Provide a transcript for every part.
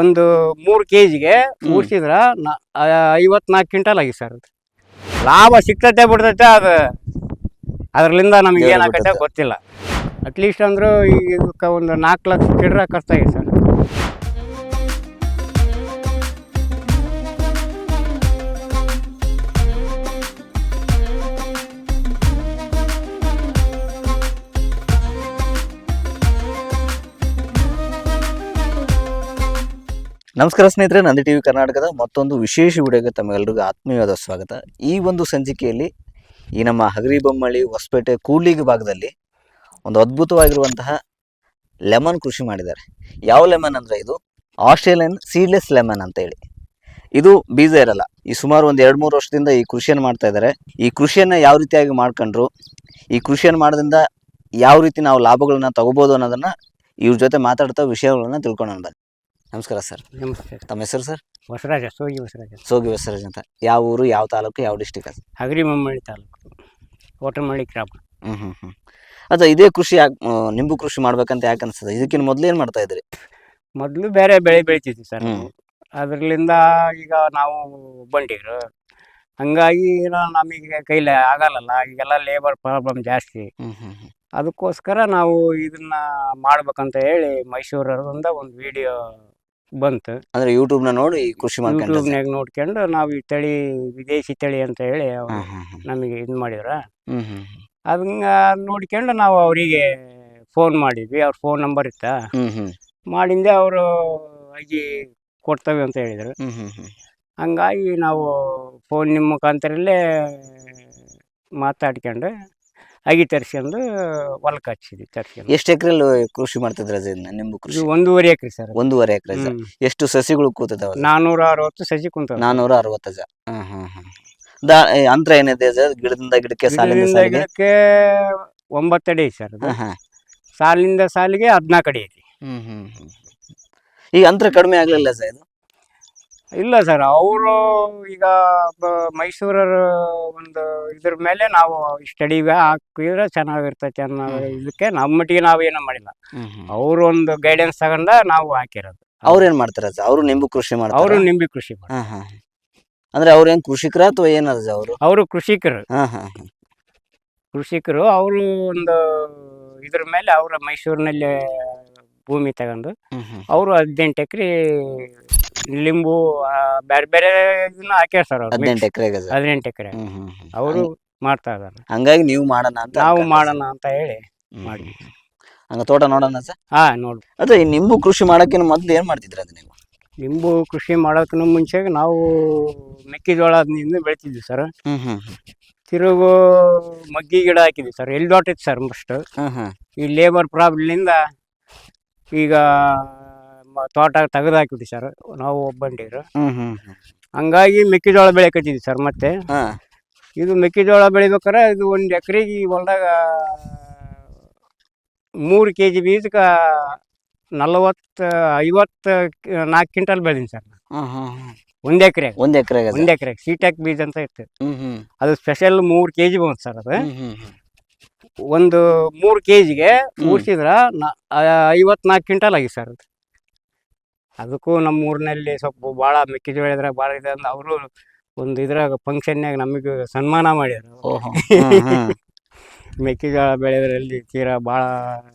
ಒಂದು ಮೂರು ಕೆ ಜಿಗೆ ಮುಗಿಸಿದ್ರ ಐವತ್ನಾಲ್ಕು ಕ್ವಿಂಟಲ್ ಆಗಿ ಸರ್ ಅದು. ಲಾಭ ಸಿಕ್ತತೆ ಬಿಡ್ತೈತೆ ಅದು ಅದ್ರಲಿಂದ ನಮಗೆ ಏನಾಗತ್ತೆ ಗೊತ್ತಿಲ್ಲ. ಅಟ್ಲೀಸ್ಟ್ ಅಂದ್ರೂ ಈಗ ಇದಕ್ಕೆ ಒಂದು ನಾಲ್ಕು ಲಕ್ಷ ಕಿಡ್ರ ಖರ್ಚಾಗಿದೆ ಸರ್. ನಮಸ್ಕಾರ ಸ್ನೇಹಿತರೆ, ನಂದಿ ಟಿವಿ ಕರ್ನಾಟಕದ ಮತ್ತೊಂದು ವಿಶೇಷ ವಿಡಿಯೋಗೆ ತಮ್ಮೆಲ್ಲರಿಗೂ ಆತ್ಮೀಯವಾದ ಸ್ವಾಗತ. ಈ ಒಂದು ಸಂಚಿಕೆಯಲ್ಲಿ ಈ ನಮ್ಮ ಹಗರಿಬೊಮ್ಮಳ್ಳಿ ಹೊಸಪೇಟೆ ಕೂಡ್ಲಿಗಿ ಭಾಗದಲ್ಲಿ ಒಂದು ಅದ್ಭುತವಾಗಿರುವಂತಹ ಲೆಮನ್ ಕೃಷಿ ಮಾಡಿದ್ದಾರೆ. ಯಾವ ಲೆಮನ್ ಅಂದರೆ ಇದು? ಆಸ್ಟ್ರೇಲಿಯನ್ ಸೀಡ್ಲೆಸ್ ಲೆಮನ್ ಅಂತ ಹೇಳಿ ಇದು ಬೀಜ ಇರಲ್ಲ. ಈ ಸುಮಾರು ಒಂದು ಎರಡು ಮೂರು ವರ್ಷದಿಂದ ಈ ಕೃಷಿಯನ್ನು ಮಾಡ್ತಾ ಇದ್ದಾರೆ. ಈ ಕೃಷಿಯನ್ನು ಯಾವ ರೀತಿಯಾಗಿ ಮಾಡ್ಕೊಂಡ್ರು? ಈ ಕೃಷಿಯನ್ನು ಮಾಡೋದ್ರಿಂದ ಯಾವ ರೀತಿ ನಾವು ಲಾಭಗಳನ್ನ ತಗೋಬೋದು ಅನ್ನೋದನ್ನು ಇವ್ರ ಜೊತೆ ಮಾತಾಡ್ತಾ ವಿಷಯಗಳನ್ನ ತಿಳ್ಕೊಳ್ಳೋಣ ಬನ್ನಿ ನಮಸ್ಕಾರ ಸರ್. ನಮಸ್ತೆ ತಮ್ಮ ಹೆಸರು ಸರ್? ಹೊಸರಾಜ ಸೋಗಿ ಹೊಸರಾಜ ಸೋಗಿ ಬಸವರಾಜ್ ಅಂತ. ಯಾವ ಊರು ಯಾವ ತಾಲೂಕು ಯಾವ ಡಿಸ್ಟಿಕ್ ಅದು? ಹಗರಿ ಮಮ್ಮಳ್ಳಿ ತಾಲೂಕು. ಓಟಮಳ್ಳಿ ಕ್ರಾಪ್ ಹ್ಞೂ ಹ್ಞೂ ಹ್ಞೂ ಅದ ಇದೇ ಕೃಷಿ ಯಾಕ್ ನಿಂಬು ಕೃಷಿ ಮಾಡ್ಬೇಕಂತ ಯಾಕೆ ಅನಿಸ್ತದೆ? ಇದಕ್ಕಿಂತ ಮೊದಲು ಏನು ಮಾಡ್ತಾ ಇದ್ರಿ? ಮೊದಲು ಬೇರೆ ಬೆಳೆ ಬೆಳಿತಿದ್ವಿ ಸರ್ ಅದರಲ್ಲಿಂದ ಅದರಿಂದ ಈಗ ನಾವು ಬಂಡಿಗರು ಹಂಗಾಗಿ ಏನೋ ನಮಗೆ ಕೈಲಿ ಆಗಲ್ಲಲ್ಲ ಈಗೆಲ್ಲ ಲೇಬರ್ ಪ್ರಾಬ್ಲಮ್ ಜಾಸ್ತಿ. ಅದಕ್ಕೋಸ್ಕರ ನಾವು ಇದನ್ನ ಮಾಡ್ಬೇಕಂತ ಹೇಳಿ ಮೈಸೂರಿಂದ ಒಂದು ವಿಡಿಯೋ ಬಂತು. ಅಂದ್ರೆ ಯೂಟ್ಯೂಬ್ನ ನೋಡಿ ಕೃಷಿ ಯೂಟ್ಯೂಬ್ ಯೂಟ್ಯೂಬ್ನಾಗ ನೋಡ್ಕೊಂಡು ನಾವು ಈ ತಳಿ ವಿದೇಶಿ ತಳಿ ಅಂತ ಹೇಳಿ ಅವ್ರು ನಮಗೆ ಇದು ಮಾಡಿದ್ರ. ಅದನ್ನ ನೋಡ್ಕೊಂಡು ನಾವು ಅವರಿಗೆ ಫೋನ್ ಮಾಡಿದ್ವಿ. ಅವ್ರ ಫೋನ್ ನಂಬರ್ ಇತ್ತ? ಮಾಡಿಂದೆ ಅವರು ಅಜ್ಜಿ ಕೊಡ್ತವೆ ಅಂತ ಹೇಳಿದರು. ಹಂಗಾಗಿ ನಾವು ಫೋನ್ ನಿಮ್ಮ ಮುಖಾಂತರಲ್ಲೇ ಮಾತಾಡ್ಕೊಂಡು ಅಗಿ ತರಿಸ್ಕೊಂಡು ಹೊಲಕ್ಕೆ ಹಚ್ಚಿದ್ವಿ ತರಿಸ್ಕೊಂಡು ಎಷ್ಟು ಎಕರೆಲ್ಲಿ ಕೃಷಿ ಮಾಡ್ತಿದ್ರ ಇದನ್ನ ನಿಂಬು ಕೃಷಿ? ಇದು ಒಂದೂವರೆ ಎಕರೆ ಸರ್. ಒಂದೂವರೆ ಎಕರೆ ಸರ್ ಎಷ್ಟು ಸಸಿಗಳು ಕೂತದವ ನಾನೂರ ಅರವತ್ತು ಸಸಿ ಕುಂತ ನಾನೂರ ಅರವತ್ತು ಸರ್ ಹ್ಮ್ ಹ್ಮ್ ಹ್ಮ್. ದಾ ಏ, ಅಂತರ ಏನಿದೆ ಸರ್ ಗಿಡದಿಂದ ಗಿಡಕ್ಕೆ ಸಾಲಿಂದ ಗಿಡದಿಂದ ಸಾಲಿಗೆ? ಗಿಡಕ್ಕೆ ಒಂಬತ್ತು ಅಡಿ ಐತಿ ಸರ್ ಅದು. ಹಾ, ಹಾ. ಸಾಲಿಂದ ಸಾಲಿಗೆ ಹದಿನಾಲ್ಕು ಅಡಿ ಐತಿ. ಹ್ಮ್ ಹ್ಮ್ ಹ್ಮ್ ಈಗ ಅಂತರ ಕಡಿಮೆ ಆಗಲಿಲ್ಲ ಸರ್ ಇದು? ಇಲ್ಲ ಸರ್ ಅವರು ಈಗ ಮೈಸೂರರು ಒಂದು ಇದ್ರ ಮೇಲೆ ನಾವು ಸ್ಟಡಿಗೆ ಹಾಕಿದ್ರೆ ಚೆನ್ನಾಗಿರ್ತೈತೆ ಅನ್ನೋ ಇದಕ್ಕೆ ನಮ್ಮ ಮಟ್ಟಿಗೆ ನಾವು ಏನೂ ಮಾಡಿಲ್ಲ. ಅವರು ಒಂದು ಗೈಡೆನ್ಸ್ ತಗೊಂಡ ನಾವು ಹಾಕಿರೋದು. ಅವ್ರೇನು ಮಾಡ್ತಾರೆ ಸರ್ ಅವರು ನಿಂಬು ಕೃಷಿ ಮಾಡ್ತಾರೆ? ಅವರು ನಿಂಬೆ ಕೃಷಿ ಮಾಡ್ತಾರೆ. ಹಾ ಹಾ. ಅಂದ್ರೆ ಅವ್ರು ಏನ್ ಕೃಷಿಕರ ಅಥವಾ ಏನದ ಅವರು? ಅವರು ಕೃಷಿಕರು. ಹಾ ಹಾ ಹಾ. ಕೃಷಿಕರು ಅವರು ಒಂದು ಇದ್ರ ಮೇಲೆ ಅವರ ಮೈಸೂರಿನಲ್ಲಿ ಭೂಮಿ ತಗೊಂಡು ಹ್ಮ್ ಹ್ಮ್. ಅವರು ಹದಿನೆಂಟು ಎಕರೆ ಲಿಂಬು ಆ, ಬೇರೆ ಬೇರೆ ಇದನ್ನ ಹಾಕ್ಯಾರ ಸರ್ ಅವ್ರು ಹದಿನೆಂಟು ಎಕರೆಗೆ ಹದಿನೆಂಟು ಎಕರೆ. ಹ್ಮ್ ಹ್ಮ್ ಹ್ಮ್. ಅವರು ಮಾಡ್ತಾ ಇದಾರೆ. ಹಂಗಾಗಿ ನೀವು ಮಾಡೋಣ ಅಂತ ನಾವು ಮಾಡೋಣ ಅಂತ ಹೇಳಿ ಮಾಡಿ ಹ್ಮ್. ಹಂಗ ತೋಟ ನೋಡೋಣ ಸರ್? ಹಾ ನೋಡಿ ಅದೇ ಈ ನಿಂಬು ಕೃಷಿ ಮಾಡಕ್ಕಿನ ಮೊದ್ಲು ಏನ್ ಮಾಡ್ತಿದ್ರ ಅದು ನೀವು? ನಿಂಬು ಕೃಷಿ ಮಾಡೋಕ್ಕಿಂತ ಮುಂಚೆ ನಾವು ಮೆಕ್ಕೆಜೋಳದಿಂದ ಬೆಳಿತಿದ್ವಿ ಸರ್. ಹ್ಮ್ ಹ್ಮ್ ಹ್ಮ್. ತಿರುಗು ಮಗ್ಗಿ ಗಿಡ ಹಾಕಿದ್ವಿ ಸರ್. ಎಲ್ಲಿ ದೊಡ್ಡ ಸರ್ ಫಸ್ಟ್ ಹ್ಮ್ ಹ್ಮ್. ಈ ಲೇಬರ್ ಪ್ರಾಬ್ಲಮ್ನಿಂದ ಈಗ ಮ- ತೋಟ ತೆಗೆದು ಹಾಕಿಬಿಟ್ಟು ಸರ್ ನಾವು ಒಬ್ಬಂಡಿರು ಹ್ಮ್ ಹ್ಮ್ ಹ್ಮ್. ಹಂಗಾಗಿ ಮೆಕ್ಕೆಜೋಳ ಬೆಳೆಕತ್ತಿದ್ವಿ ಸರ್ ಮತ್ತೆ. ಹಾ. ಇದು ಮೆಕ್ಕೆಜೋಳ ಬೆಳಿಬೇಕಾರೆ ಇದು ಒಂದು ಎಕರೆಗೆ ಹೊಲ್ದಾಗ ಮೂರು ಕೆ ಜಿ ಬೀಜಕ್ಕೆ ನಲವತ್ತು ಐವತ್ತು ನಾಲ್ಕು ಕ್ವಿಂಟಲ್ ಬೆಳೆದೀನಿ ಸರ್ ಹ್ಮ್ ಹ್ಮ್ ಹ್ಮ್. ಒಂದು ಎಕರೆ ಒಂದ್ ಎಕರೆ ಸೀಟ್ಯಾಕ್ ಬೀಜ ಅಂತ ಇತ್ತು. ಹ್ಮ್ ಹ್ಮ್. ಅದು ಸ್ಪೆಷಲ್ ಮೂರು ಕೆ ಜಿ ಬಂತು ಸರ್ ಅದು. ಹ್ಮ್ ಹ್ಮ್ ಹ್ಮ್. ಒಂದು ಮೂರು ಕೆ ಜಿಗೆ ಮೂರ್ಸಿದ್ರ ಐವತ್ನಾಲ್ಕು ಕ್ವಿಂಟಲ್ ಆಗಿ ಸರ್ ಅದು. ಅದಕ್ಕೂ ನಮ್ಮ ಊರಿನಲ್ಲಿ ಸ್ವಲ್ಪ ಭಾಳ ಮೆಕ್ಕೆಜೋಳ ಇದ್ರಾಗ ಭಾಳ ಇದೆ ಅಂದ್ರೆ ಅವರು ಒಂದು ಇದ್ರಾಗ ಫಂಕ್ಷನ್ಯಾಗ ನಮಗೆ ಸನ್ಮಾನ ಮಾಡಿದ್ರು ಓಹೋ. ಹ್ಮ್ ಹ್ಮ್. ಮೆಕ್ಕೆಜೋಳ ಬೆಳೆದ್ರಲ್ಲಿ ತೀರಾ ಭಾಳ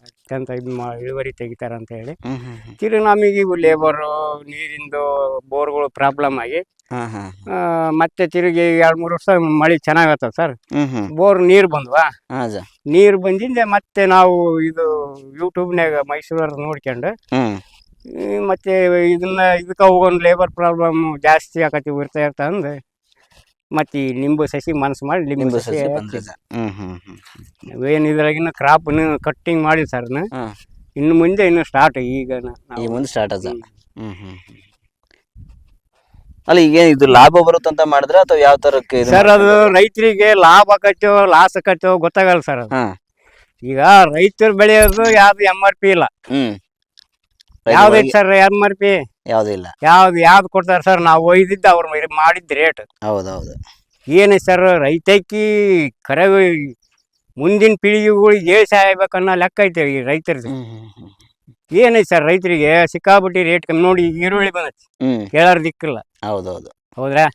ಅತ್ಯಂತ ಇದು ಮಾ ಇಳುವರಿ ತೆಗಿತಾರ ಅಂತ ಹೇಳಿ. ಹ್ಮ್ ಹ್ಮ್ ಹ್ಮ್. ತಿರುಗಿ ನಮಗೆ ಇವು ಲೇಬರು ನೀರಿಂದು ಬೋರ್ಗಳು ಪ್ರಾಬ್ಲಮ್ ಆಗಿ ಹಾ ಹಾ ಆ, ಮತ್ತೆ ತಿರುಗಿ ಎರಡು ಮೂರು ವರ್ಷ ಮಳೆ ಚೆನ್ನಾಗತ್ತ ಸರ್? ಹ್ಮ್ ಹ್ಮ್. ಬೋರ್ ನೀರು ಬಂದ್ವಾ? ಹಾ ಜ ನೀರು ಬಂದಿಂದ ಮತ್ತೆ ನಾವು ಇದು ಯೂಟ್ಯೂಬ್ನಾಗ ಮೈಸೂರ ನೋಡ್ಕೊಂಡು ಹ್ಮ್. ಮತ್ತೆ ಇದನ್ನ ಇದಕ್ಕೆ ಹೋಗೋಣ ಲೇಬರ್ ಪ್ರಾಬ್ಲಮ್ ಜಾಸ್ತಿ ಆಕತಿ ಇರ್ತಾ ಇರ್ತಾ ಅಂದ್ರೆ ಮತ್ತೆ ಈ ನಿಂಬು ಸಸಿ ಮನಸ್ಸು ಮಾಡಿ ನಿಂಬು ಸಸಿ ಏನ್ ಇದ್ರಾಗಿನ ಕ್ರಾಪ್ ಕಟ್ಟಿಂಗ್ ಮಾಡಿ ಸರ್ ಇನ್ನು ಮುಂದೆ ಇನ್ನು ಸ್ಟಾರ್ಟ್ ಈಗ ಈ ಮುಂದೆ ಸ್ಟಾರ್ಟ್ ಅದ. ಅಲ್ಲ ಈಗ ಇದು ಲಾಭ ಬರುತ್ತಂತ ಮಾಡಿದ್ರೆ ಅಥವಾ ಯಾವ ತರಕ್ಕೆ ಇದು ಸರ್ ಅದು ರೈತರಿಗೆ ಲಾಭ ಆಕತ್ತೋ ಲಾಸ್ ಆಕತ್ತೋ ಗೊತ್ತಾಗಲ್ಲ ಸರ್ ಈಗ ರೈತರು ಬೆಳೆಯೋದು ಯಾವ್ದು ಎಂ ಆರ್ ಪಿ ಇಲ್ಲ. ಹ್ಮ್. ಯಾವ್ದೈತಿ ಸರ್ ಯಾರ್ ಆರ್ ಪಿ ಯಾವ್ದು ಇಲ್ಲ. ಯಾವ್ದು ಯಾವ್ದು ಕೊಡ್ತಾರ ಸರ್? ನಾವು ಒಯ್ದಿದ್ದು ಅವ್ರು ಮಾಡಿದ್ ರೇಟ್. ಹೌದೌದು. ಏನೇ ಸರ್ ರೈತಕ್ಕಿ ಕರೆ ಮುಂದಿನ ಪೀಳಿಗೆಗಳಿಗೆ ಏಳು ಆಗ್ಬೇಕನ್ನೋ ಲೆಕ್ಕ ಐತೆ ಈ ರೈತರದ್ದು. ಏನೈತೆ ಸರ್ ರೈತರಿಗೆ ಸಿಕ್ಕಾಬಿಟ್ಟಿ ರೇಟ್ ಕಮ್ಮಿ ನೋಡಿ ಈಗ ಈರುಳ್ಳಿ ಬಂದೈತಿ. ಕೇಳಾರ ದಿಕ್ಕಿಲ್ಲ. ಹೌದೌದು. ಹೌದ್ರಾ?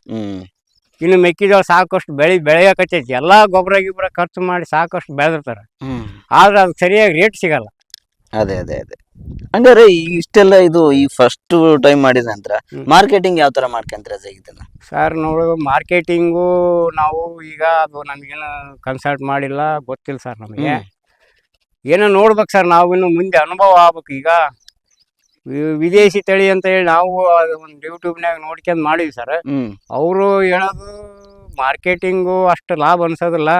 ಇನ್ನು ಮೆಕ್ಕಿಜೋಳ ಸಾಕಷ್ಟು ಬೆಳೆ ಬೆಳೆಯಕತ್ತೈತಿ. ಎಲ್ಲಾ ಗೊಬ್ಬರ ಗಿಬ್ಬರ ಖರ್ಚು ಮಾಡಿ ಸಾಕಷ್ಟು ಬೆಳೆದಿರ್ತಾರ. ಆದ್ರೆ ಅದಕ್ಕೆ ಸರಿಯಾಗಿ ರೇಟ್ ಸಿಗಲ್ಲ. ಅದೇ ಅದೇ ಅದೇ. ಹಂಗಾರೆ ಇಷ್ಟೆಲ್ಲ ಇದು ಈ ಫಸ್ಟ್ ಟೈಮ್ ಮಾಡಿದ ನಂತರ. ಮಾರ್ಕೆಟಿಂಗ್ ಯಾವ ತರ ಮಾಡ್ಕೊಂತೀರ ಅಜಯ್ ಇದನ್ನ ಸರ್ ನೋಡು ಮಾರ್ಕೆಟಿಂಗು ನಾವು ಈಗ ಅದು ನಮಗೇನು ಕನ್ಸಲ್ಟ್ ಮಾಡಿಲ್ಲ ಗೊತ್ತಿಲ್ಲ ಸರ್ ನಮಗೆ. ಏನೋ ನೋಡ್ಬೇಕು ಸರ್ ನಾವು ಇನ್ನು ಮುಂದೆ ಅನುಭವ ಆಗ್ಬೇಕು ಈಗ ವಿ- ವಿದೇಶಿ ತಳಿ ಅಂತ ಹೇಳಿ ನಾವು ಒಂದು ಯೂಟ್ಯೂಬ್ನಾಗ ನೋಡ್ಕೊಂಡು ಮಾಡಿದ್ವಿ ಸರ್ ಹ್ಮ್ ಅವರು ಹೇಳೋದು ಮಾರ್ಕೆಟಿಂಗು ಅಷ್ಟು ಲಾಭ ಅನ್ಸೋದಿಲ್ಲ.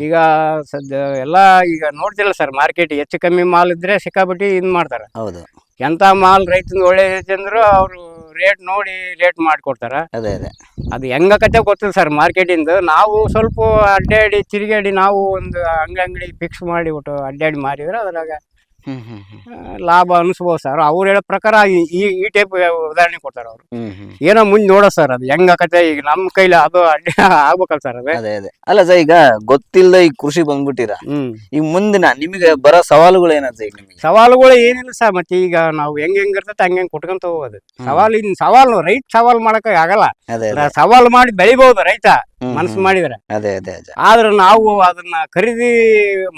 ಈಗ ಸದ್ಯ ಎಲ್ಲ ಈಗ ನೋಡ್ತಿಲ್ಲ ಸರ್ ಮಾರ್ಕೆಟ್ ಹೆಚ್ಚು ಕಮ್ಮಿ ಮಾಲ್ ಇದ್ರೆ ಸಿಕ್ಕಾಪಟ್ಟಿ ಇದು ಮಾಡ್ತಾರೆ. ಹೌದು. ಎಂಥ ಮಾಲ್ ರೈತನ ಒಳ್ಳೇದೈತೆ ಅಂದ್ರು ಅವರು ರೇಟ್ ನೋಡಿ ರೇಟ್ ಮಾಡಿಕೊಡ್ತಾರ. ಅದೇ ಅದೇ. ಅದು ಹೆಂಗಕತ್ತೆ ಗೊತ್ತಿಲ್ಲ ಸರ್ ಮಾರ್ಕೆಟಿಂದ ನಾವು ಸ್ವಲ್ಪ ಅಡ್ಡಾಡಿ ತಿರುಗಾಡಿ ನಾವು ಒಂದು ಅಂಗಡಿ ಅಂಗಡಿ ಫಿಕ್ಸ್ ಮಾಡಿ ಬಿಟ್ಟು ಅಡ್ಡಾಡಿ ಮಾರಿದ್ರೆ ಅದ್ರಾಗ ಲಾಭ ಅನಿಸ್ಬೋದು ಸರ್. ಅವ್ರು ಹೇಳೋ ಪ್ರಕಾರ ಈ ಈ- ಟೈಪ್ ಉದಾಹರಣೆ ಕೊಡ್ತಾರೆ ಅವರು. ಏನೋ ಮುಂದೆ ನೋಡೋ ಸರ್ ಅದು. ಹೆಂಗಾಕತ್ತೆ ಈಗ ನಮ್ಮ ಕೈಲಿ ಅದು ಅಡ್ಡ ಆಗ್ಬೇಕಲ್ಲ ಸರ್ ಅದೇ. ಅದೇ ಅದೇ. ಅಲ್ಲ ಸರ್ ಈಗ ಗೊತ್ತಿಲ್ಲದ ಈ ಕೃಷಿ ಬಂದ್ಬಿಟ್ಟಿರ? ಈಗ ಮುಂದಿನ ನಿಮಗೆ ಬರೋ ಸವಾಲುಗಳು ಏನಂತ ಈಗ ನಿಮಗೆ? ಸವಾಲುಗಳು ಏನಿಲ್ಲ ಸರ್. ಮತ್ತೆ ಈಗ ನಾವು ಹೆಂಗ್ ಹೆಂಗ್ ಇರ್ತೈತೆ ಹಂಗ ಹೆಂಗ್ ಕೊಟ್ಕೊಂತ ಹೋಗೋದು. ಸವಾಲು ಇನ್ ಸವಾಲು ರೈತ ಸವಾಲ್ ಮಾಡಕ್ ಆಗಲ್ಲ. ಅದೇ ಸವಾಲ್ ಸವಾಲು ಮಾಡಿ ಬೆಳಿಬಹುದು ರೈತ. ಮನಸ್ಸು. ಮಾಡಿದ್ರೆ. ಅದೇ ಅದೇ ಅದೇ. ಆದ್ರೆ ನಾವು ಅದನ್ನ ಖರೀದಿ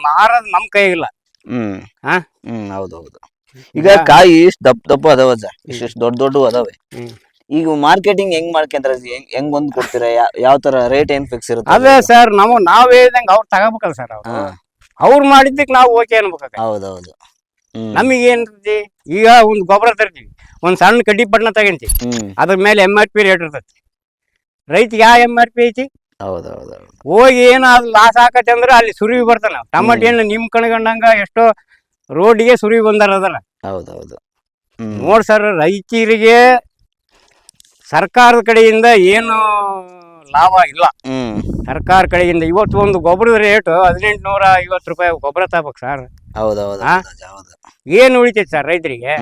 ಮಾರೋದು ನಮ್ ಕೈಗಿಲ್ಲ ಹ್ಮ್. ಹಾ? ಹ್ಮ್ ಹೌದು ಹೌದು ಈಗ ಕಾಯಿ ಇಷ್ಟ್ ದಪ್ಪ ದಪ್ಪ ಅದಾವ ಇಷ್ಟು ದೊಡ್ಡ ದೊಡ್ಡ ಅದಾವೆ. ಹ್ಮ್. ಈಗ ಮಾರ್ಕೆಟಿಂಗ್ ಹೆಂಗ್ ಮಾಡ್ಕೊಂತಾರ ಹೆಂಗ್ ಹೆಂಗ್ ಬಂದ್ ಕೊಡ್ತೀರಾ? ಯಾ- ಯಾವ ತರ ರೇಟ್ ಏನ್ ಫಿಕ್ಸ್ ಇರುತ್ತೆ ಅದೇ ಸರ್ ನಾವು ನಾವ್ ಹೇಳ್ದಂಗ ಅವ್ರು ತಗೋಬೇಕಲ್ಲ ಸರ್ ಅವ್ರು. ಹಾ. ಅವ್ರು ಮಾಡಿದ್ದಕ್ಕೆ ನಾವು ಓಕೆ ಅನ್ಬೇಕಾಗ ಹೌದೌದು. ಹ್ಮ್. ನಮಗೆ ಏನಿರ್ತೈತಿ ಈಗ ಒಂದು ಗೊಬ್ಬರ ತರ್ತೀವಿ. ಒಂದ್ ಸಣ್ಣ ಕಡ್ಡಿ ಪಟ್ನ ತಗೊಂತೀವಿ. ಹ್ಮ್. ಅದ್ರ ಮೇಲೆ ಎಂ ಆರ್ ಪಿ ರೇಟ್ ಇರ್ತೈತಿ. ರೈತ ಯಾವ ಎಂ ಆರ್ ಪಿ ಐತಿ? ಹೌದೌದು ಹೋಗಿ ಏನೋ ಅದು ಲಾಸ್ ಆಕತ್ತೆ ಅಂದ್ರೆ ಅಲ್ಲಿ ಸುರಿವಿ ಬರ್ತಾನ ಟಮಾಟಿ ಹಣ್ಣು ನಿಮ್ ಕಣ್ಗಂಡಂಗ ಎಷ್ಟೋ ರೋಡಿಗೆ ಸುರಿವಿ ಬಂದಾರ ಅದರ ಹೌದೌದು. ನೋಡ್ ಸರ್ ರೈತರಿಗೆ ಸರ್ಕಾರದ ಕಡೆಯಿಂದ ಏನು ಲಾಭ ಇಲ್ಲ. ಸರ್ಕಾರ ಕಡೆಯಿಂದ ಇವತ್ತು ಒಂದು ಗೊಬ್ಬರದ ರೇಟ್ ಹದಿನೆಂಟು ನೂರ ಐವತ್ತು ರೂಪಾಯಿ ಗೊಬ್ಬರ ತಗೋಬೇಕು ಸರ್ ಹೌದೌದು ಏನು ಉಳಿತೈತೆ ಸರ್ ರೈತರಿಗೆ?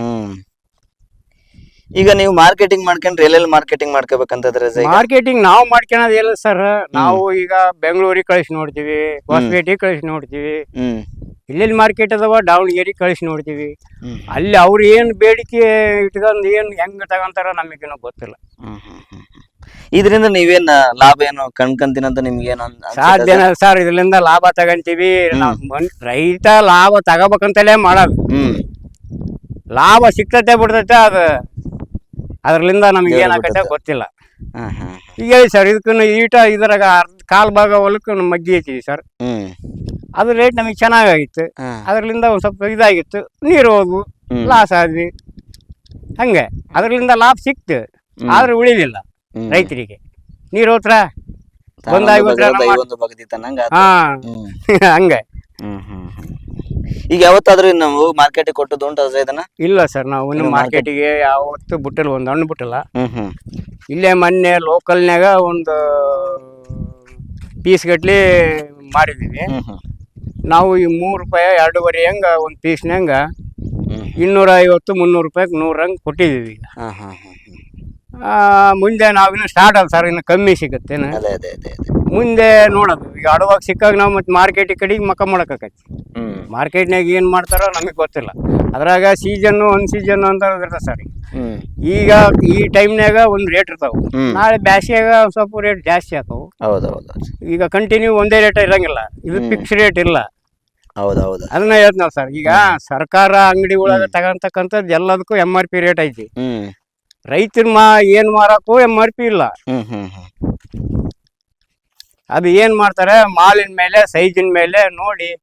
ಈಗ ನೀವು ಮಾರ್ಕೆಟಿಂಗ್ ಮಾಡ್ಕೊಂಡ್ರೆ ಎಲ್ಲೆಲ್ಲಿ ಮಾರ್ಕೆಟಿಂಗ್ ಮಾಡ್ಕೋಬೇಕಂತಂದ್ರೆ? ಮಾರ್ಕೆಟಿಂಗ್ ನಾವು ಮಾಡ್ಕೊಳೋದು ಇಲ್ಲ ಸರ್ ನಾವು ಈಗ ಬೆಂಗಳೂರಿಗೆ ಕಳಿಸಿ ನೋಡ್ತೀವಿ ಹೊಸಪೇಟೆಗೆ ಕಳಿಸಿ ನೋಡ್ತೀವಿ. ಇಲ್ಲೆಲ್ಲಿ ಮಾರ್ಕೆಟ್ ಅದಾವ? ದಾವಣಗೆರೆ ಕಳಿಸಿ ನೋಡ್ತೀವಿ. ಅಲ್ಲಿ ಅವ್ರು ಏನ್ ಬೇಡಿಕೆ ಇಟ್ಕೊಂಡು ಏನ್ ಹೆಂಗ್ ತಗೊಂತಾರ ನಮಗೇನೋ ಗೊತ್ತಿಲ್ಲ. ಇದರಿಂದ ನೀವೇನ್ ಲಾಭ ಏನು ಕಣ್ಕಂತೀನಂತ ನಿಮ್ಗೇನು ಅನ್- ಅನ್ಸುತ್ತಾ ಸಾಧ್ಯನ ಸರ್? ಇದರಿಂದ ಲಾಭ ತಗೊಂತೀವಿ. ರೈತ ಲಾಭ ತಗೋಬೇಕಂತಲೇ ಮಾಡೋದು ಲಾಭ ಸಿಕ್ತತೆ ಬಿಡ್ತೈತೆ ಅದು ಅದ್ರಲಿಂದ ನಮ್ಗೆ ಏನಾಗತ್ತೆ ಗೊತ್ತಿಲ್ಲ. ಈಗ ಸರ್ ಇದಕ್ಕೂ ಈಟ ಇದ್ರಾಗ ಅರ್ಧ ಕಾಲ್ ಭಾಗ ಹೊಲಕ್ಕೆ ಮಗ್ಗಿ ಐತಿವಿ ಸರ್. ಅದ್ರ ಅದು ರೇಟ್ ನಮಗೆ ಚೆನ್ನಾಗಾಗಿತ್ತು. ಅದರಿಂದ ಒಂದು ಸ್ವಲ್ಪ ಇದಾಗಿತ್ತು. ನೀರು ಹೋಗು ಲಾಸ್ ಆದ್ವಿ. ಹಂಗೆ. ಅದರಿಂದ ಲಾಭ ಸಿಕ್ತು. ಆದ್ರೆ ಉಳಿಲಿಲ್ಲ. ರೈತರಿಗೆ. ನೀರು ಹೋತ್ರ? ಹಂಗೆ. ಈಗ ಯಾವತ್ತಾದ್ರೂ ನಾವು ಮಾರ್ಕೆಟ್ ಕೊಟ್ಟದ್ದು ಉಂಟು ಅದ್ರ ಇದನ್ನ? ಇಲ್ಲ ಸರ್ ನಾವು ಇನ್ನು ಮಾರ್ಕೆಟಿಗೆ ಯಾವತ್ತು ಬಿಟ್ಟಿಲ್ಲ ಒಂದು ಹಣ್ಣು ಬಿಟ್ಟಿಲ್ಲ. ಹ್ಮ್ ಹ್ಮ್. ಇಲ್ಲೇ ಮೊನ್ನೆ ಲೋಕಲ್ನ್ಯಾಗ ಒಂದು ಪೀಸ್ ಗಟ್ಲಿ ಮಾಡಿದೀವಿ. ಹ್ಮ್ ಹ್ಮ್. ನಾವು ಈ ಮೂರು ರೂಪಾಯಿ ಎರಡೂವರೆ ಹಂಗ ಒಂದು ಪೀಸ್ ಹ್ಮ್ ಇನ್ನೂರ ಐವತ್ತು ಮುನ್ನೂರು ರೂಪಾಯಿಗೆ ನೂರು ಹಂಗೆ ಕೊಟ್ಟಿದ್ದೀವಿ ಈಗ. ಹಾ ಹಾ ಮುಂದೆ ನಾವಿನ್ನು ಸ್ಟಾರ್ಟ್ ಅಲ್ಲ ಸರ್ ಇನ್ನು ಕಮ್ಮಿ ಸಿಗುತ್ತೇನೆ? ಅದೇ ಅದೇ ಅದೇ ಅದೇ. ಮುಂದೆ ನೋಡೋದು. ಈಗ ಅಡವಾಗ ಸಿಕ್ಕಾಗ ನಾವು ಮತ್ತೆ ಮಾರ್ಕೆಟ್ ಕಡೆಗೆ ಮಕ್ಕ ಮಾರ್ಕೆಟ್ ಮಾರ್ಕೆಟ್ನಾಗ ಏನು ಮಾಡ್ತಾರೋ ನಮಗೆ ಗೊತ್ತಿಲ್ಲ. ಅದ್ರಾಗ ಸೀಸನ್ನು ಒಂದ್ ಸೀಸನ್ ಅಂತ ಇರ್ತದೆ ಸರ್. ಈಗ ಈ ಟೈಮ್ನಾಗ ಒಂದು ರೇಟ್ ಇರ್ತಾವೆ. ನಾಳೆ ಬ್ಯಾಸಿಯಾಗ ಒಂದ್ ಸ್ವಲ್ಪ ರೇಟ್ ಜಾಸ್ತಿ ಆಗ್ತಾವೆ. ಹೌದೌದು. ಈಗ ಕಂಟಿನ್ಯೂ ಒಂದೇ ರೇಟ್ ಇರಂಗಿಲ್ಲ. ಇದು. ಫಿಕ್ಸ್ ರೇಟ್ ಇಲ್ಲ. ಹೌದೌದು. ಅದನ್ನ ಹೇಳ್ತಾವ್ ಸರ್. ಈಗ ಸರ್ಕಾರ ಅಂಗಡಿ ಒಳಗೆ ತಗೊಂತಕ್ಕಂಥದ್ದು ಎಲ್ಲದಕ್ಕೂ ಎಂ ಆರ್ ಪಿ ರೇಟ್ ಐತಿ. ರೈತರ್ ಮಾ ಏನ್ ಮಾರಕ್ಕೂ ಎಂ ಆರ್ ಪಿ ಇಲ್ಲ. ಅದು ಏನ್ ಮಾಡ್ತಾರೆ ಮಾಲಿನ ಮೇಲೆ ಸೈಜಿನ ಮೇಲೆ ನೋಡಿ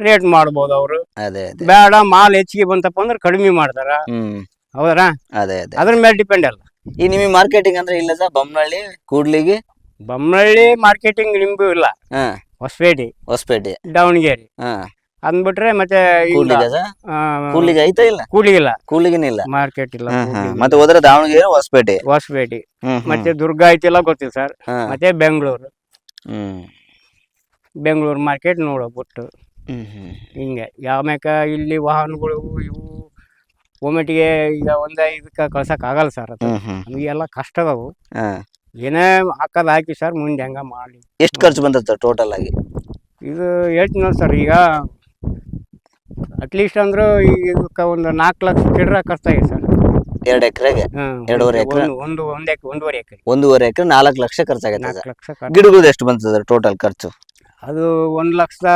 ರೇಟ್ ಮಾಡ್ಬೋದು ಅವರು. ಅದೇ ಅದೇ. ಬೇಡ ಮಾಲ್ ಹೆಚ್ಚಿಗೆ ಬಂತಪ್ಪ ಅಂದ್ರೆ ಕಡಿಮೆ ಮಾಡ್ತಾರ. ಹ್ಮ್. ಹೌದಾ? ಅದೇ ಅದೇ. ಅದ್ರ ಮೇಲೆ ಡಿಪೆಂಡ್ ಅಲ್ಲ. ಈ ನಿಮಗೆ ಮಾರ್ಕೆಟಿಂಗ್ ಅಂದ್ರೆ ಇಲ್ಲ ಸರ್ ಬೊಮ್ಮನಹಳ್ಳಿ ಕೂಡ್ಲಿಗಿ? ಬೊಮ್ಮನಹಳ್ಳಿ ಮಾರ್ಕೆಟಿಂಗ್ ನಿಮ್ಗೂ ಇಲ್ಲ. ಹಾ. ಹೊಸಪೇಟೆ. ಹೊಸಪೇಟೆ. ದಾವಣಗೆರೆ. ಹಾ. ಅಂದ್ಬಿಟ್ರೆ ಮತ್ತೆ. ಕೂಡ್ಲಿಗ ಸರ್? ಕೂಡ್ಲಿಗೆ ಐತಾ ಇಲ್ಲ? ಕೂಡ್ಲಿಗಿಲ್ಲ ಕೂಡ್ಲಿಗಿನ ಇಲ್ಲ. ಮಾರ್ಕೆಟ್ ಇಲ್ಲ ಹಾ. ಮತ್ತೆ ಹೋದ್ರೆ ದಾವಣಗೆರೆ ಹೊಸಪೇಟೆ? ಹೊಸಪೇಟೆ. ಹ್ಮ್ ಹ್ಮ್. ಮತ್ತೆ ದುರ್ಗ ಐತಿಲ್ಲ ಗೊತ್ತಿಲ್ಲ ಸರ್. ಹಾ. ಮತ್ತೆ ಬೆಂಗಳೂರು. ಹ್ಮ್. ಬೆಂಗಳೂರು ಮಾರ್ಕೆಟ್ ನೋಡಬಿಟ್ಟು ಹ್ಮ್ ಹಿಂಗೆ. ಯಾಮ್ಯಾಕ ಇಲ್ಲಿ ವಾಹನಗಳು ಇವು ಒಮ್ಮೆಟಿಗೆ ಈಗ ಒಂದ ಇದಕ್ಕೆ ಕಳ್ಸಕ್ ಆಗಲ್ಲ ಸರ್ ಅದು ನಮಗೆಲ್ಲ ಕಷ್ಟ ಅದಾವು ಹಾ. ಏನೇ ಹಾಕೋದು ಹಾಕಿ ಸರ್ ಮುಂದೆ ಹೆಂಗ ಮಾಡಿ. ಎಷ್ಟು ಖರ್ಚು ಸರ್ ಟೋಟಲ್ ಆಗಿ? ಇದು ಹೇಳ್ತೀನಿ ನೋಡಿ ಸರ್ ಈಗ ಅಟ್ಲೀಸ್ಟ್ ಅಂದ್ರೂ ಇದಕ್ಕೆ ಒಂದು ನಾಲ್ಕು ಲಕ್ಷ ಕಿಡ್ರ ಖರ್ಚಾಗಿದೆ ಸರ್ ಎರಡು ಎಕರೆಗೆ. ಎರಡೂವರೆ ಎಕ್ರೆ? ಒಂದು ಒಂದು ಒಂದು ಎಕರೆ ಒಂದೂವರೆ ಎಕರೆ. ಒಂದೂವರೆ ಎಕರೆ ನಾಲ್ಕು ಲಕ್ಷ ಖರ್ಚಾಗತ್ತೆ ನಾಲ್ಕು ಲಕ್ಷ ಖರ್ಚು. ಗಿಡಗಳು ಎಷ್ಟು ಬಂತದ ಟೋಟಲ್ ಖರ್ಚು? ಅದು ಒಂದ್ ಲಕ್ಷದ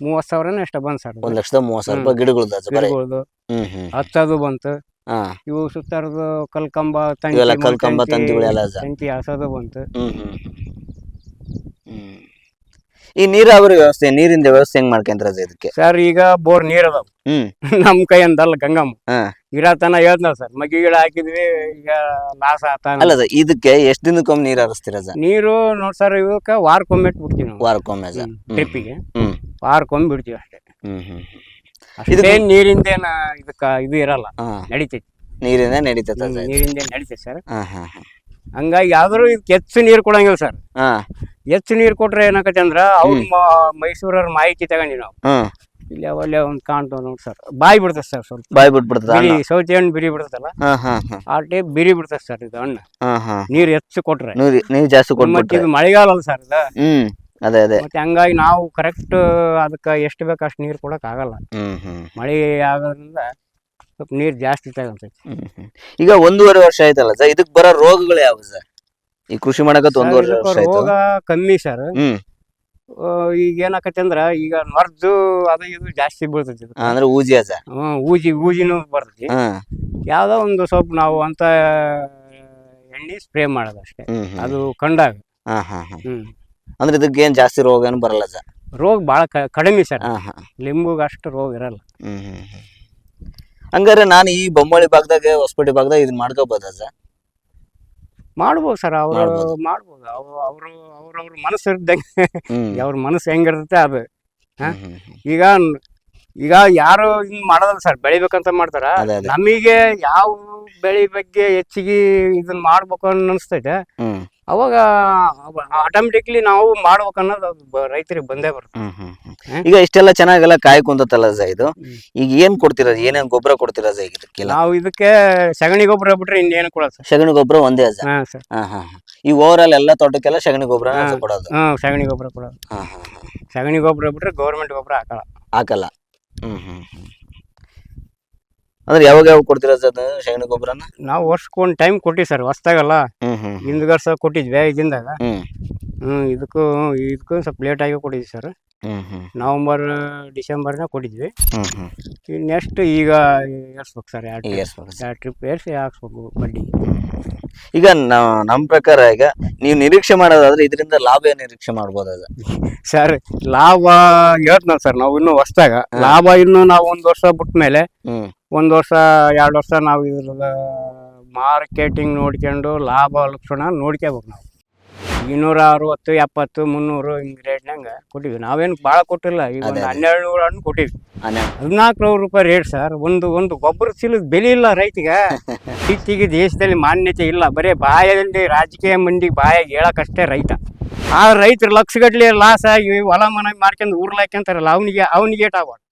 ಮೂವತ್ ಸಾವಿರನ ಎಷ್ಟ ಬಂದ್ ಸರ್ ಒಂದ್ ಲಕ್ಷದ ಮೂವತ್ತು ಸಾವಿರ ರೂಪಾಯಿ ಗಿಡಗಳದ್ದು ಅದು ಬರೀ? ಗಿಡಗಳದು ಹ್ಮ್ ಹ್ಮ್ ಹಚ್ಚೋದು ಬಂತು. ಹಾ. ಇವು ಸುತ್ತಾರದು ಕಲ್ಕಂಬ ತಂತಿ ಇವೆಲ್ಲ ಕಲ್ಕಂಬ ತಂತಿಗಳೆಲ್ಲ ಅದ. ತಂತಿ ಹಸೋದು ಬಂತು. ಹ್ಮ್ ಹ್ಮ್ ಹ್ಮ್. ಈ ನೀರಾವರಿ ವ್ಯವಸ್ಥೆ ನೀರಿಂದ ವ್ಯವಸ್ಥೆ ಹೆಂಗ್ ಮಾಡ್ಕೊಂತಾರ ಇದಕ್ಕೆ? ಸರ್ ಈಗ ಬೋರ್ ನೀರ್ ಅದಾವ. ಹ್ಮ್. ನಮ್ ಕೈ ಅಂದಲ್ಲ ಗಂಗಮ್ಮ. ಹಾ. ಇರತನ ಹೇಳ್ತಾವ್ ಸರ್. ಮಗ್ಗಿ ಗಿಡ ಹಾಕಿದ್ವಿ ಈಗ ಲಾಸ್ ಆತ ಅಲ್ಲ ಸರ್ ಇದಕ್ಕೆ ಎಷ್ಟ್ ದಿನಕ್ಕೊಮ್ಮೆ ನೀರ್ ಹರಿಸ್ತೀರ ಸರ್? ನೀರು ನೋಡ್ ಸರ್ ಇವಕ್ಕ ವಾರಕ್ಕೊಮ್ಮೆ ಬಿಡ್ತೀವಿ ನಾವು. ವಾರಕ್ಕೊಮ್ಮೆ ಸರ್. ಟ್ರಿಪ್ಪಿಗೆ. ಹ್ಮ್ ವಾರಕ್ಕೊಮ್ಮೆ ಬಿಡ್ತೀವಿ ಅಷ್ಟೇ. ಹ್ಮ್ ಹ್ಮ್ ನೀರಿಂದೇನ ಇದಕ್ಕ ಇದು ಇರಲ್ಲ ಹಾ. ನಡಿತೈತಿ. ನೀರಿಂದ ನಡೀತದ ಸರ್? ನೀರಿಂದ ನಡಿತೈತಿ ಸರ್. ಹಾ ಹಾ ಹಾ. ಹಂಗಾಗಿ ಯಾವ್ದಾರು ಇದಕ್ಕೆ ಹೆಚ್ಚು ನೀರು ಕೊಡಂಗಿಲ್ಲ ಸರ್. ಹಾ. ಹೆಚ್ಚು ನೀರು ಕೊಟ್ರೆ ಏನಾಗತ್ತೆ ಅಂದ್ರ ಅವ್ರ ಮೈಸೂರವ್ರ ಮಾಹಿತಿ ತಗೊಂಡಿ ನಾವು. ಹ್ಮ್ ಇಲ್ಲಿ ಒಳ್ಳೆ ಒಂದ್ ಕಾಣ್ತು ನೋಡಿ ಸರ್. ಬಾಯಿ ಬಿಡ್ತದೆ ಸರ್ ಸ್ವಲ್ಪ. ಬಾಯಿ ಬಿಟ್ಬಿಡ್ತದ ಬಿರಿ ಸೌತಿ ಹಣ್ಣು ಬಿರಿ ಬಿಡ್ತದಲ್ಲ? ಹಾ ಹಾ ಹಾ. ಆ ಟೈಪ್ ಬಿರಿ ಬಿಡ್ತದೆ ಸರ್ ಇದು ಹಣ್ಣು. ಹಾ ಹಾ. ನೀರು ಹೆಚ್ಚು ಕೊಟ್ರೆ. ನೀರ್ ನೀರ್ ಜಾಸ್ತಿ ಮತ್ತೆ ಕೊಟ್ಬಿಟ್ರೆ. ಇದು ಮಳೆಗಾಲ ಅಲ್ಲ ಸರ್ ಇದು. ಹ್ಮ್ ಅದೇ ಅದೇ. ಮತ್ತೆ ಹಂಗಾಗಿ ನಾವು ಕರೆಕ್ಟ್ ಅದಕ್ಕೆ ಎಷ್ಟು ಬೇಕು ಅಷ್ಟು ನೀರು ಕೊಡಕ್ ಆಗಲ್ಲ. ಹ್ಮ್ ಹ್ಮ್. ಮಳೆ ಆಗೋದ್ರಿಂದ ಸ್ವಲ್ಪ ನೀರು ಜಾಸ್ತಿ ತಗೊಂತೈತಿ. ಹ್ಮ್ ಹ್ಮ್. ಈಗ ಒಂದೂವರೆ ವರ್ಷ ಆಯ್ತಲ್ಲ ಸರ್? ಇದಕ್ ಬರೋ ರೋಗಗಳು ಯಾವ ಸರ್? ಈ ಕೃಷಿ ಮಾಡಕತ್ತ ಒಂದೂವರೆ ವರ್ಷ ಆಯ್ತು. ರೋಗ ಕಮ್ಮಿ ಸರ್. ಹ್ಮ್. ಈಗ ಏನಾಕತಿ ಅಂದ್ರ ಈಗ ಮರ್ದು ಅದು ಇದು ಜಾಸ್ತಿ ಬೀಳ್ತೈತಿ ಅಂದ್ರೆ ಊಜಿ ಸರ್ ಹ್ಮ್ ಊಜಿ ಊಜಿನೂ ಬರ್ತೈತಿ. ಹ್ಮ್ ಯಾವ್ದೋ ಒಂದು ಸ್ವಲ್ಪ ನಾವು ಅಂತ ಎಣ್ಣೆ ಸ್ಪ್ರೇ ಮಾಡೋದು ಅಷ್ಟೇ. ಹ್ಮ್ ಹ್ಮ್. ಅದು ಕಂಡಾಗ. ಹಾ ಹಾ ಹಾ. ಹ್ಮ್. ಅಂದ್ರೆ ಇದಕ್ಕೆ ಏನ್ ಜಾಸ್ತಿ ರೋಗ ಏನು ಬರಲ್ಲ ಸರ್ ರೋಗ ಭಾಳ ಕಡಿಮೆ ಸರ್. ಹಾ ಹಾ. ಲಿಂಬುಗೆ ಅಷ್ಟು ರೋಗ ಇರಲ್ಲ. ಹ್ಮ್ ಹ್ಮ್ ಹ್ಮ್. ಹಂಗಾರೆ ನಾನು ಈ ಬೊಮ್ಮಳಿ ಭಾಗದಾಗ ಹೊಸಪೇಟೆ ಭಾಗದಾಗ ಇದನ್ನ ಮಾಡ್ಕೋಬೋದ ಸರ್ ಮಾಡ್ಬೋದು ಸರ್ ಅವರು ಮಾಡ್ಬೋದು. ಅವರು ಅವರು ಅವ್ರವ್ರ ಮನಸ್ಸು ಇದ್ದಂಗೆ ಹ್ಮ್. ಅವ್ರ ಮನಸ್ಸು ಹೆಂಗಿರ್ತೈತೆ ಅದು. ಈಗ ಈಗ ಯಾರು ಹಿಂಗ್ ಮಾಡೋದಲ್ಲ ಸರ್ ಬೆಳಿಬೇಕಂತ ಮಾಡ್ತಾರ. ನಮಗೆ ಯಾವ ಬೆಳಿ ಬಗ್ಗೆ ಹೆಚ್ಚಿಗೆ ಇದನ್ನ ಮಾಡ್ಬೇಕು ಅನ್ನಿಸ್ತೈತೆ. ಅನಿಸ್ತೈತೆ ಅವಾಗ ಆಟೋಮೆಟಿಕ್ಲಿ ನಾವು ಮಾಡ್ಬೇಕು ಅನ್ನೋದು ಅದು ರೈತರಿಗೆ ಬಂದೇ ಬರುತ್ತೆ. ಹ್ಮ್ ಹ್ಮ್ ಹ್ಮ್. ಹ್ಮ್. ಈಗ ಇಷ್ಟೆಲ್ಲ ಚೆನ್ನಾಗೆಲ್ಲ ಕಾಯಿ ಕುಂತತ್ತಲ್ಲ ಸರ್ ಇದು? ಈಗ ಏನ್ ಕೊಡ್ತೀರ ಏನೇನ್ ಗೊಬ್ಬರ ಕೊಡ್ತೀರಾ ಸರ್ ಈಗ ಇದಕ್ಕೆಲ್ಲ ನಾವು ಇದಕ್ಕೆ ಸಗಣಿ ಗೊಬ್ಬರ ಬಿಟ್ರೆ ಇನ್ನೇನು ಕೊಡೋದು ಸರ್. ಸಗಣಿ ಗೊಬ್ಬರ ಒಂದೇ ಸರ್ ಹಾ ಸರ್. ಹಾ ಹಾ ಹಾ. ಈ ಓವರ್ ಆಲ್ ಎಲ್ಲ ತೋಟಕ್ಕೆಲ್ಲ ಸಗಣಿ ಗೊಬ್ಬರ ಹಾಕೋದು ಕೊಡೋದು? ಹಾ ಸಗಣಿ ಗೊಬ್ಬರ ಕೊಡೋದು. ಹಾ ಹಾ ಹಾ. ಸಗಣಿ ಗೊಬ್ಬರ ಬಿಟ್ರೆ ಗೌರ್ಮೆಂಟ್ ಗೊಬ್ಬರ ಹಾಕಲ್ಲ. ಹಾಕಲ್ಲ. ಹ್ಮ್ ಹ್ಮ್ ಹ್ಮ್. ಅಂದ್ರೆ ಯಾವಾಗ ಯಾವಾಗ ಕೊಡ್ತೀರಾ ಸರ್ ಅದು ಸಗಣಿ ಗೊಬ್ಬರನ? ನಾವು ವರ್ಷಕ್ಕೆ ಒಂದು ಟೈಮ್ ಕೊಟ್ಟಿವಿ ಸರ್ ಹೊಸ್ದಾಗಲ್ಲ. ಹ್ಮ್ ಹ್ಮ್ ಹಿಂದ್ಗರ್ಸ ಕೊಟ್ಟಿದ್ವಿ ಇದಿಂದಾಗ ಹ್ಮ್. ಇದಕ್ಕೂ ಇದಕ್ಕೂ ಸ್ವಲ್ಪ ಲೇಟ್ ಆಗಿ ಕೊಟ್ಟಿದ್ವಿ ಸರ್. ಹ್ಮ್ ಹ್ಮ್. ನವಂಬರ್ ಡಿಸೆಂಬರ್ನಾಗ ಕೊಟ್ಟಿದ್ವಿ. ಹ್ಮ್ ಹ್ಮ್. ಈಗ ನೆಕ್ಸ್ಟ್ ಈಗ ಏರ್ಸ್ಬೇಕು ಸರ್ ಎರಡು ಈಗ ಎಷ್ಟ್ ಬರುತ್ತೆ? ಎರಡು ಟ್ರಿಪ್ ಏರ್ಸಿ ಹಾಕ್ಸ್ಬೇಕು ಬಡ್ಡಿ. ಈಗ ನಮ್ಮ ನಮ್ ಪ್ರಕಾರ ಈಗ ನೀವು ನಿರೀಕ್ಷೆ ಮಾಡೋದಾದ್ರೆ ಇದರಿಂದ ಲಾಭ ಏನ್ ನಿರೀಕ್ಷೆ ಮಾಡ್ಬೋದ ಸರ್? ಲಾಭ ಹೇಳ್ತ ಸರ್ ನಾವು ಇನ್ನೂ ಹೊಸ್ದಾಗ. ಲಾಭ ಇನ್ನು ನಾವು ಒಂದು ವರ್ಷ ಬಿಟ್ಟ ಮೇಲೆ ಹ್ಮ್. ಒಂದು ವರ್ಷ ಎರಡು ವರ್ಷ ನಾವು ಇದ್ರದ ಮಾರ್ಕೆಟಿಂಗ್ ನೋಡ್ಕೊಂಡು ಲಾಭ ಲಕ್ಷಣ ನೋಡ್ಕೋಬೇಕು ನಾವು. ಇನ್ನೂರ ಅರವತ್ತು ಎಪ್ಪತ್ತು ಮುನ್ನೂರು ಹಿಂಗೆ ರೇಟ್ನಾಗ ಕೊಟ್ಟಿವಿ ನಾವೇನು ಭಾಳ ಕೊಟ್ಟಿಲ್ಲ. ಈಗ ಒಂದು. ಹನ್ನೆರಡು ನೂರ ಹಣ್ಣು ಕೊಟ್ಟಿವಿ ಹದಿನಾಲ್ಕು ನೂರು ರೂಪಾಯಿ ರೇಟ್ ಸರ್ ಒಂದು ಒಂದು ಗೊಬ್ಬರ ಚೀಲದ ಬೆಲೆ ಇಲ್ಲ ರೈತಿಗೆ. ಇತ್ತೀಚೆಗೆ ದೇಶದಲ್ಲಿ ಮಾನ್ಯತೆ ಇಲ್ಲ. ಬರೀ ಬಾಯಲ್ಲಿ ರಾಜಕೀಯ ಮಂದಿಗೆ ಬಾಯಾಗಿ ಹೇಳಕ್ಕಷ್ಟೇ ರೈತ. ಆ ರೈತರು ಲಕ್ಷಗಟ್ಟಲೆ ಲಾಸ್ ಆಗಿ ಹೊಲ ಮನೆ ಮಾರ್ಕೊಂಡು ಊರ್ಲಾಕ್ಯಂತಾರಲ್ಲ ಅವನಿಗೆ ಅವನಿಗೆ ಏಟ್ ಆಗ್ಬಾರ್ದು.